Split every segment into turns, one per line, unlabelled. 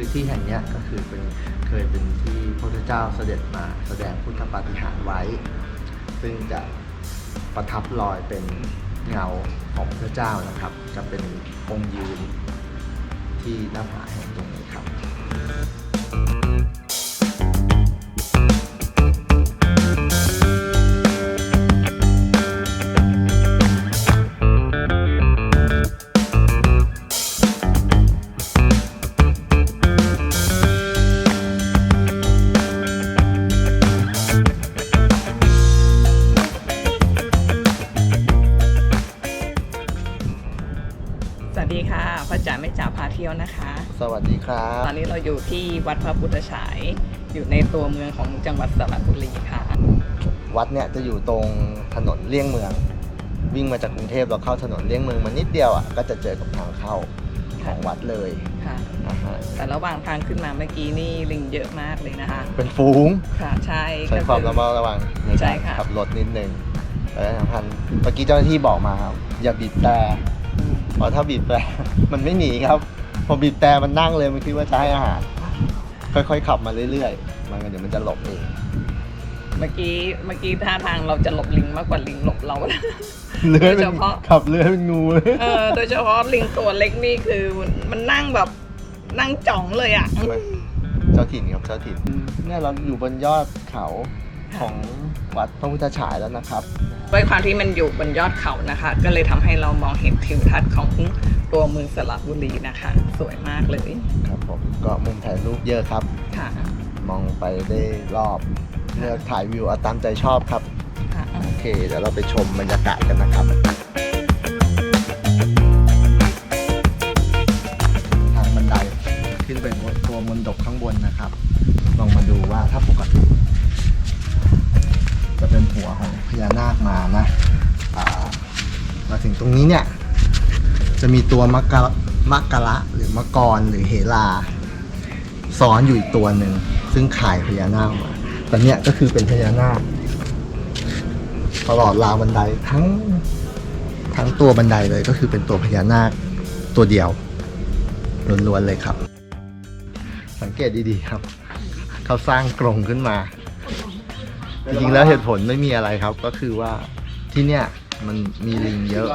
คือที่แห่งนี้ก็คือเป็นเคยเป็นที่พระพุทธเจ้าเสด็จมาแสดงพุทธปาฏิหาริย์ไว้ ซึ่งจะประทับลอยเป็นเงาของพระเจ้านะครับ จะเป็นองค์ยืนที่หน้าผาแห่งตรงนี้ครับ
ที่ยวนะคะ
สวัสดีครั
ต
บ
อนนี้เราอยู่ที่วัดพระพุทธฉาย อยู่ในตัวเมืองของจังหวัดสระบุรีค่ะ
วัดเนี่ยจะอยู่ตรงถนนเลี่ยงเมือง วิ่งมาจากกรุงเทพเราเข้าถนนเลี่ยงเมืองมานิดเดียวอะก็จะเจอกับทางเข้าของวัดเลย
ค่ะ
นะฮะ
แต่ระหว่างทางขึ้นมาเมื่อกี้นี่ลิงเยอะมากเลยนะคะ
เป็นฟูง
ค่ะใช่
ใช้ความระมัดระวังใน
ใช่
การ
ค่ะ
ขับรถนิดนึงและสำคัญเมื่อกี้เจ้าหน้าที่บอกมาครับอย่าบีบแต่
อืม
เพราะถ้าบีบแต่มันไม่หนีครับ พอบีบแต่มันนั่งเลยมันคิดว่าจะให้อาหาร ค่อยๆขับมาเรื่อยๆ มันก็เดี๋ยวมันจะหลบเอง
เมื่อกี้เมื่อกี้ท่าทางเราจะหลบลิงมากกว่าลิงหลบเรา
เลื้อยเป็น
โดยเฉพาะ
ขับเลื้อยเป็นงูเลย
เออโดยเฉพาะลิงตัวเล็กนี่คือมันนั่งแบบนั่งจ่องเลยอะ
เจ้าถิ่นครับเจ้าถิ่นเนี่ยเราอยู่บนยอดเขาของวัดพระพุทธฉายแล้วนะครับ
ด้วยความที่มันอยู่บนยอดเขานะคะ ก็เลยทำให้เรามองเห็นทิวทัศน์ของ ตัวเมืองสระบุรีนะคะ สวยมากเลย
ครับผมก็มุมถ่ายรูปเยอะครับ
ค่ะ
มองไปได้รอบเลือกถ่ายวิวเอาตามใจชอบครับ
ค่ะ
โอเค เดี๋ยวเราไปชมบรรยากาศกันนะครับ ทางบันไดขึ้นไปบนตัวมนดบข้างบนนะครับ ลองมาดูว่าถ้าปกติ จะเป็นหัวของพญานาคมานะอ่ามาถึงตรงนี้เนี่ย จะมีตัวมักกะมักกะละหรือมกรหรือเฮลาซ้อนอยู่อีกตัวหนึ่ง ซึ่งขายพญานาคมาแต่เนี่ยก็คือเป็นพญานาคตลอดราวบันไดทั้งทั้งตัวบันไดเลยก็คือเป็นตัวพญานาคตัวเดียวล้วนๆเลยครับ สังเกตดีๆครับ เขาสร้างกรงขึ้นมา จริงๆแล้วเหตุผลไม่มีอะไรครับ ก็คือว่าที่เนี่ย มันมีลิงเยอะ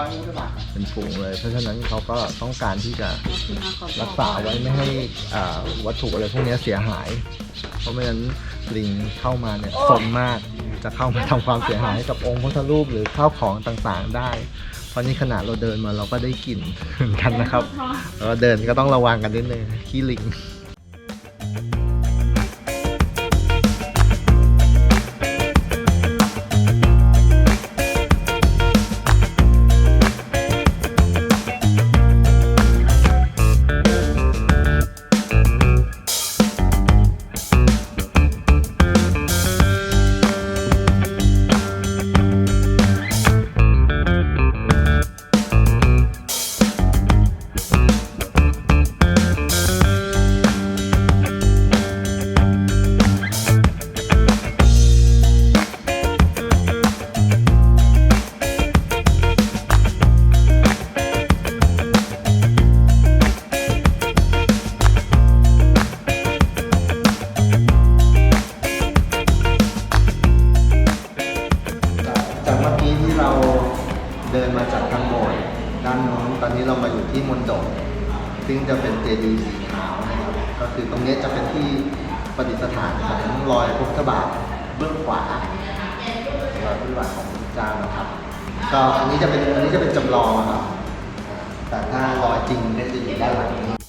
เป็นฝูงเลย เพราะฉะนั้นเขาก็ต้องการที่จะรักษาไว้ไม่ให้อ่าวัตถุอะไรพวกนี้เสียหาย เพราะไม่งั้นลิงเข้ามาเนี่ยสนมากจะเข้ามาทำความเสียหายให้กับองค์พระพุทธรูปหรือข้าวของต่างๆได้ เพราะนี่ขนาดเราเดินมาเราก็ได้กลิ่นเหมือนกันนะครับแล้วก็เดินก็ต้องระวังกันนิดนึงขี้ลิง เจดีย์สีขาวนะครับก็คือตรงนี้จะเป็นที่ประดิษฐานของรอยพระพุทธบาทเบื้องขวารอยพระพุทธบาทของพระเจ้านะครับ ก็อันนี้จะเป็นอันนี้จะเป็นจำลองนะครับแต่ถ้ารอยจริงเนี่ยจะอยู่ด้านหลังนี้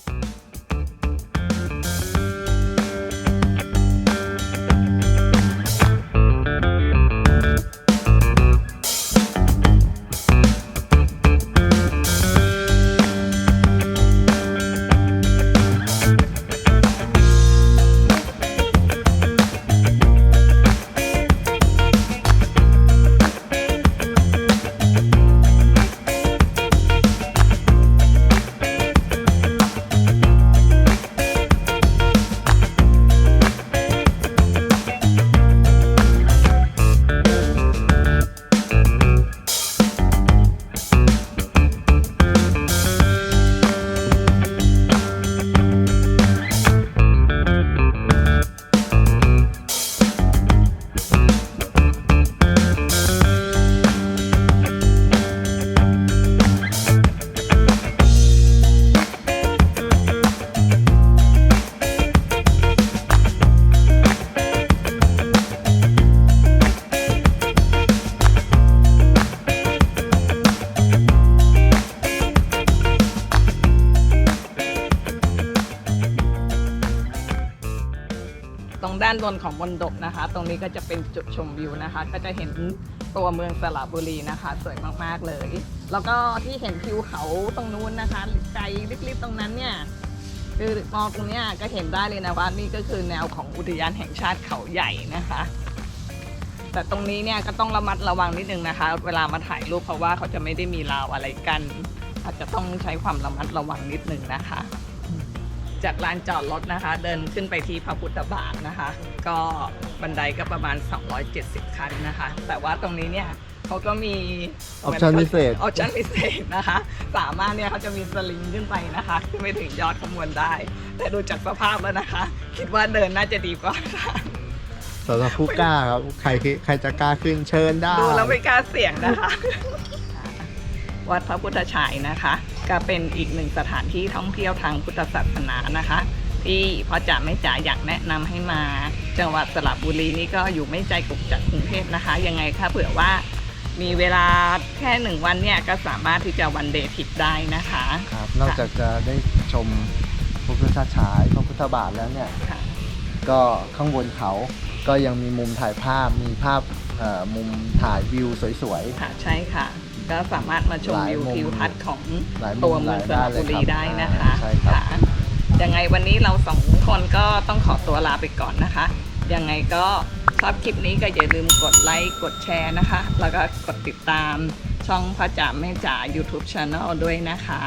นนของบนดกนะคะ ตรงนี้ก็จะเป็นจุดชมวิวนะคะ ก็จะเห็นตัวเมืองสระบุรีนะคะ สวยมากๆเลย แล้วก็ที่เห็นทิวเขาตรงนู้นนะคะไกลลิบๆตรงนั้นเนี่ยคือมองตรงเนี้ยก็เห็นได้เลยนะว่านี่ก็คือแนวของอุทยานแห่งชาติเขาใหญ่นะคะ แต่ตรงนี้เนี่ยก็ต้องระมัดระวังนิดนึงนะคะ เวลามาถ่ายรูปเพราะว่าเขาจะไม่ได้มีราวอะไรกัน อาจจะต้องใช้ความระมัดระวังนิดนึงนะคะ จากลานจอดรถนะคะ เดินขึ้นไปที่พระพุทธบาทนะคะ ก็บันไดก็ประมาณ 270ขั้นนะคะ แต่ว่าตรงนี้เนี่ยเขาก็มี
Option พิเศษ
ออปชั่นพิเศษนะคะ สามารถเนี่ยเขาจะมีสลิงขึ้นไปนะคะขึ้นไปถึงยอดขบวนได้ แต่ดูจากสภาพแล้วนะคะ คิดว่าเดินน่าจะดีกว่าค่ะ
สำหรับผู้กล้าครับ ใครใครจะกล้าขึ้นเชิญได้
ดูแล้วไม่กล้าเสี่ยงนะคะ วัดพระพุทธชัยนะคะ ก็เป็นอีกหนึ่งสถานที่ท่องเที่ยวทางพุทธศาสนานะคะ ที่พ่อจ๋าแม่จ๋าอยากแนะนำให้มา จังหวัดสระบุรีนี่ก็อยู่ไม่ใจกลุกจากกรุงเทพนะคะ ยังไงคะเผื่อว่ามีเวลาแค่หนึ่งวันเนี่ยก็สามารถที่จะวันเดย์ทริปได้นะคะ
ครับนอกจากจะได้ชมพระพุทธฉายพระพุทธบาทแล้วเนี่ย
ค่ะ
ก็ข้างบนเขาก็ยังมีมุมถ่ายภาพมีภาพเอ่อมุมถ่ายวิวสวย
ค่ะใช่ค่ะ ก็สามารถมาชม
หลาย
วิว
มุม
ทิวทัศน์ของ
หลายมุม
ตัวเมืองสระบุรี
หลายด้านเลยครับ
ได้นะคะ
ใช่ครับะ
ยังไงวันนี้เราสองคนก็ต้องขอตัวลาไปก่อนนะคะ ยังไงก็ชอบคลิปนี้ก็อย่าลืมกดไลค์กดแชร์นะคะ แล้วก็กดติดตามช่องพ่อจ๋าแม่จ๋า YouTube Channel ด้วยนะคะ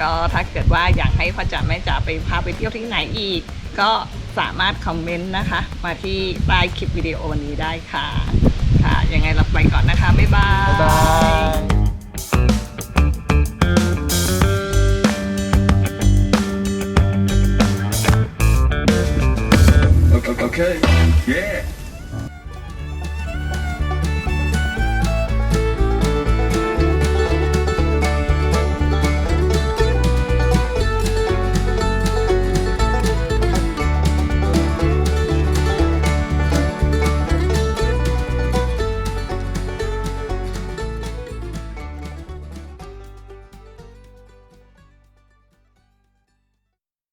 ก็ถ้าเกิดว่าอยากให้พ่อจ๋าแม่จ๋าไปพาไปเที่ยวที่ไหนอีก ก็สามารถคอมเมนต์นะคะ มาที่ใต้คลิปวิดีโอนี้ได้ค่ะ ค่ะ ยังไงเราไปก่อนนะคะ บ๊ายบาย
บ๊ายบาย
okay. Yeah.